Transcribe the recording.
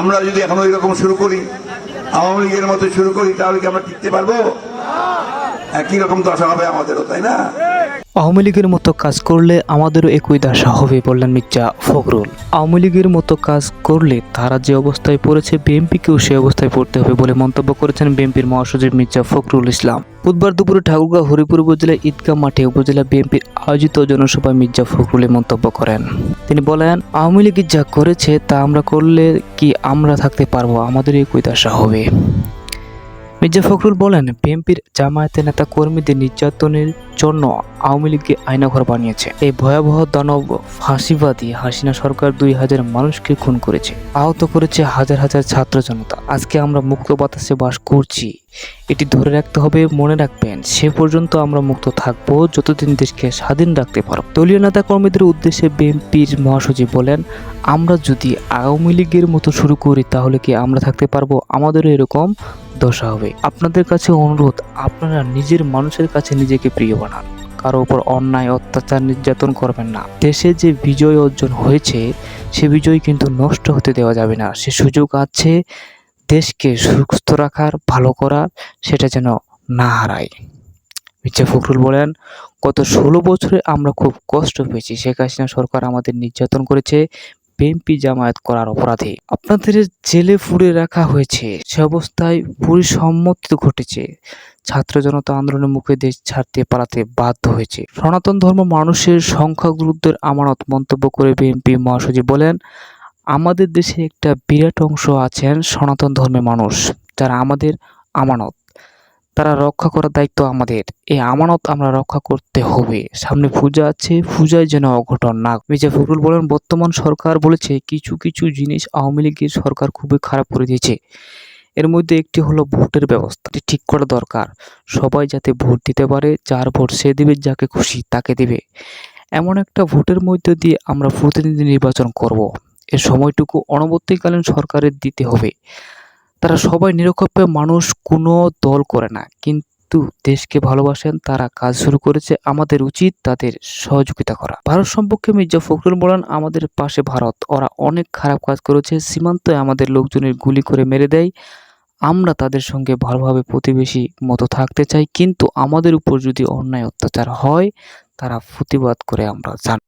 আমরা যদি এখন ওই রকম শুরু করি, আওয়ামী লীগের মতো শুরু করি, তাহলে কি আমরা টিকতে পারব? একই রকম দশা হবে আমাদেরও, তাই না? আওয়ামী লীগের মতো কাজ করলে আমাদেরও একই দশা হবে, বললেন মির্জা ফখরুল। আওয়ামী লীগের মতো কাজ করলে তারা যে অবস্থায় পড়েছে, বিএনপিকেও সে অবস্থায় পড়তে হবে বলে মন্তব্য করেছেন বিএনপির মহাসচিব মির্জা ফখরুল ইসলাম। বুধবার দুপুরে ঠাকুরগাঁও হরিপুর উপজেলা ঈদগাহ মাঠে উপজেলা বিএনপির আয়োজিত জনসভায় মির্জা ফখরুল মন্তব্য করেন। তিনি বলেন, আওয়ামী লীগ যা করেছে তা আমরা করলে কি আমরা থাকতে পারব? আমাদের একই দশা হবে। মির্জা ফখরুল বলেন, বিএনপির জামায়াতের নেতা কর্মীদের নির্যাতনের জন্য আওয়ামী লীগকে আয়নাঘর বানিয়েছে। এই ভয়াবহ দানব ফাঁসিবাদী হাসিনা সরকার দুই হাজার মানুষকে খুন করেছে, আহত করেছে হাজার হাজার ছাত্র জনতা। আজকে আমরা মুক্ত বাতাসে বাস করছি। এটি ধরে রাখতে হবে, মনে রাখবেন, সে পর্যন্ত আমরা মুক্ত থাকব, যতদিন দেশকে স্বাধীন রাখতে পারব। দলীয় নেতা কর্মীদের উদ্দেশ্যে বিএনপির মহাসচিব বলেন, আমরা যদি আওয়ামী লীগের মতো শুরু করি, তাহলে কি আমরা থাকতে পারব? আমাদেরও এরকম দশা হবে। আপনাদের কাছে অনুরোধ, আপনারা নিজের মানুষের কাছে নিজেকে প্রিয় বানান। কারও উপর অন্যায়, অত্যাচার, নির্যাতন করবেন না। দেশে যে বিজয় অর্জন হয়েছে, সে বিজয় কিন্তু নষ্ট হতে দেওয়া যাবে না। সে সুযোগ আছে দেশকে সুস্থ রাখার, ভালো করার, সেটা যেন না হারায়। মির্জা ফখরুল বলেন, গত ষোলো বছরে আমরা খুব কষ্ট পেয়েছি। শেখ হাসিনা সরকার আমাদের নির্যাতন করেছে বিএনপি জামায়াত করার অপরাধে আপনাদের জেলে পুরে রাখা হয়েছে। সে অবস্থায় পরিসম্মতি ঘটেছে। ছাত্র জনতা আন্দোলনের মুখে দেশ ছাড়তে পালাতে বাধ্য হয়েছে। সনাতন ধর্ম মানুষের সংখ্যাগুরুত্বের আমানত মন্তব্য করে বিএনপি মহাসচিব বলেন, আমাদের দেশে একটা বিরাট অংশ আছেন সনাতন ধর্মের মানুষ, যারা আমাদের আমানত তারা রক্ষা করার দায়িত্ব আমাদের। এই আমানত আমরা রক্ষা করতে হবে। সামনে পূজা আছে, পূজায় যেন অঘটন না মির্জা ফখরুল বলেন, বর্তমান সরকার বলেছে, কিছু কিছু জিনিস আওয়ামী লীগের সরকার খুবই খারাপ করে দিয়েছে। এর মধ্যে একটি হলো ভোটের ব্যবস্থা ঠিক করা দরকার। সবাই যাতে ভোট দিতে পারে, যার ভোট সে দেবে, যাকে খুশি তাকে দেবে। এমন একটা ভোটের মধ্যে দিয়ে আমরা প্রতিনিধি নির্বাচন করব। এর সময়টুকু অনবর্তীকালীন সরকারের দিতে হবে। তারা সবাই নিরপেক্ষ মানুষ কোনো দল করে না। কিন্তু দেশকে ভালোবাসেন, তারা কাজ শুরু করেছে আমাদের উচিত তাদের সহযোগিতা করা। ভারত সম্পর্কে মির্জা ফখরুল বলেন, আমাদের পাশে ভারত। ওরা অনেক খারাপ কাজ করেছে সীমান্তে আমাদের লোকজনের গুলি করে মেরে দেয়। আমরা তাদের সঙ্গে ভালোভাবে প্রতিবেশী মতো থাকতে চাই, কিন্তু আমাদের উপর যদি অন্যায় অত্যাচার হয়, তারা প্রতিবাদ করে আমরা জান